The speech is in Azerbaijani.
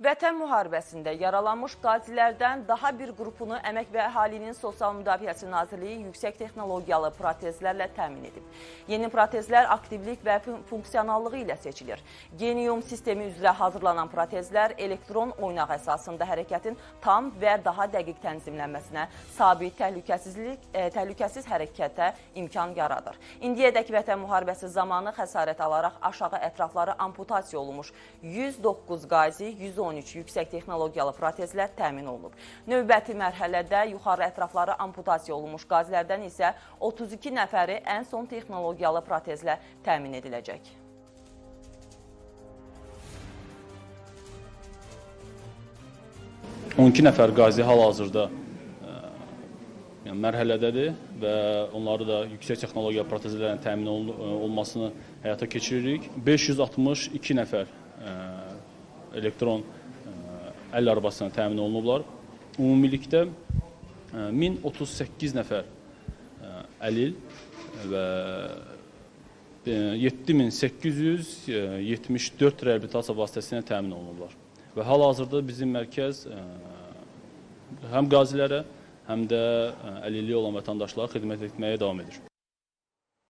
Vətən müharibəsində yaralanmış qazilərdən daha bir qrupunu Əmək və Əhalinin Sosial Müdafiəsi Nazirliyi yüksək texnologiyalı protezlərlə təmin edib. Yeni protezlər aktivlik və fun- funksionallığı ilə seçilir. Genium sistemi üzrə hazırlanan protezlər elektron oynaq əsasında hərəkətin tam və daha dəqiq tənzimlənməsinə, sabit təhlükəsizlik, e, təhlükəsiz hərəkətə imkan yaradır. İndiyədək Vətən müharibəsi zamanı xəsarət alaraq aşağı ətrafları amputasiya olunmuş 109 qazi, 113 yüksək texnologiyalı protezlər təmin olunub. Növbəti mərhələdə yuxarı ətrafları amputasiya olunmuş qazilərdən isə 32 nəfəri ən son texnologiyalı protezlə təmin ediləcək. Hı. 12 nəfər qazi hal-hazırda ə, yəni mərhələdədir və onları da yüksək texnologiya protezlərlə təmin olun- ə, olmasını həyata keçiririk. 562 nəfər ə, elektron ə, əl arabasına təmin olunublar. Ümumilikdə ə, 1038 nəfər ə, əlil və e, 7874 reabilitasiya vasitəsilə təmin olunublar. Və hal-hazırda bizim mərkəz həm qazilərə, həm də əlilliyi olan vətəndaşlara xidmət etməyə davam edir.